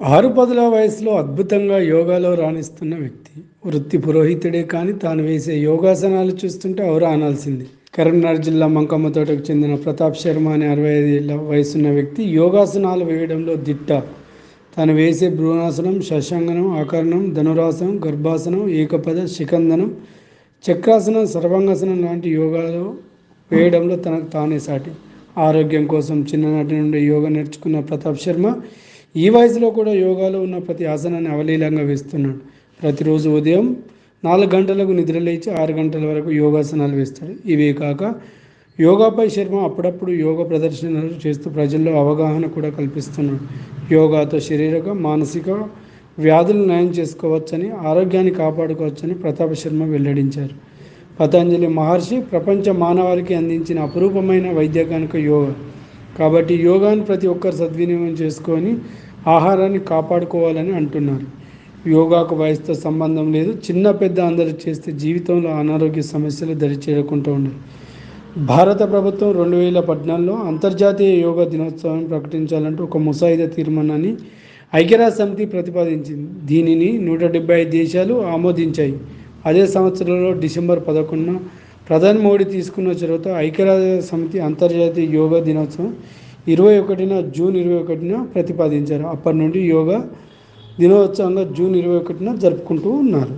ఆరు పదుల వయసులో అద్భుతంగా యోగాలో రాణిస్తున్న వ్యక్తి వృత్తి పురోహితుడే కానీ తాను వేసే యోగాసనాలు చూస్తుంటే అవరా అనాల్సింది. కరీంనగర్ జిల్లా మంకమ్మతోటకు చెందిన ప్రతాప్ శర్మ అనే అరవై ఐదు ఏళ్ళ వయసున్న వ్యక్తి యోగాసనాలు వేయడంలో దిట్ట. తాను వేసే భ్రూణాసనం శశాంగనం ఆకరణం ధనురాసనం గర్భాసనం ఏకపద శిఖందనం చక్రాసనం సర్వాంగాసనం లాంటి యోగాలో వేయడంలో తనకు తానే సాటి. ఆరోగ్యం కోసం చిన్ననాటి నుండి యోగా నేర్చుకున్న ప్రతాప్ శర్మ ఈ వయసులో కూడా యోగాలో ఉన్న ప్రతి ఆసనాన్ని అవలీలంగా వేస్తున్నాడు. ప్రతిరోజు ఉదయం నాలుగు గంటలకు నిద్రలేచి ఆరు గంటల వరకు యోగాసనాలు వేస్తాడు. ఇవే కాక యోగాపై శర్మ అప్పుడప్పుడు యోగా ప్రదర్శనలు చేస్తూ ప్రజల్లో అవగాహన కూడా కల్పిస్తున్నాడు. యోగాతో శారీరక మానసిక వ్యాధులు నయం చేసుకోవచ్చని ఆరోగ్యాన్ని కాపాడుకోవచ్చని ప్రతాప శర్మ వెల్లడించారు. పతంజలి మహర్షి ప్రపంచ మానవాళికి అందించిన అపురూపమైన వైద్య కనుక యోగా కాబట్టి యోగాను ప్రతి ఒక్కరు సద్వినియోగం చేసుకొని ఆహారాన్ని కాపాడుకోవాలని అంటున్నారు. యోగాకు వయసుతో సంబంధం లేదు. చిన్న పెద్ద అందరూ చేస్తే జీవితంలో అనారోగ్య సమస్యలు దరిచేరకుండా ఉండేది భారత ప్రభుత్వం రెండు వేల పద్నాలుగులో అంతర్జాతీయ యోగా దినోత్సవాన్ని ప్రకటించాలంటూ ఒక ముసాయిదా తీర్మానాన్ని ఐక్యరాజ్య సమితి ప్రతిపాదించింది. దీనిని నూట డెబ్బై ఐదు దేశాలు ఆమోదించాయి. అదే సంవత్సరంలో డిసెంబర్ పదకొండున ప్రధాని మోడీ తీసుకున్న చొరవతో ఐక్యరాజ్య సమితి అంతర్జాతీయ యోగా దినోత్సవం ఇరవై ఒకటిన జూన్ ఇరవై ఒకటిన ప్రతిపాదించారు. అప్పటి నుండి యోగా దినోత్సవంగా జూన్ ఇరవై ఒకటిన జరుపుకుంటూ ఉన్నారు.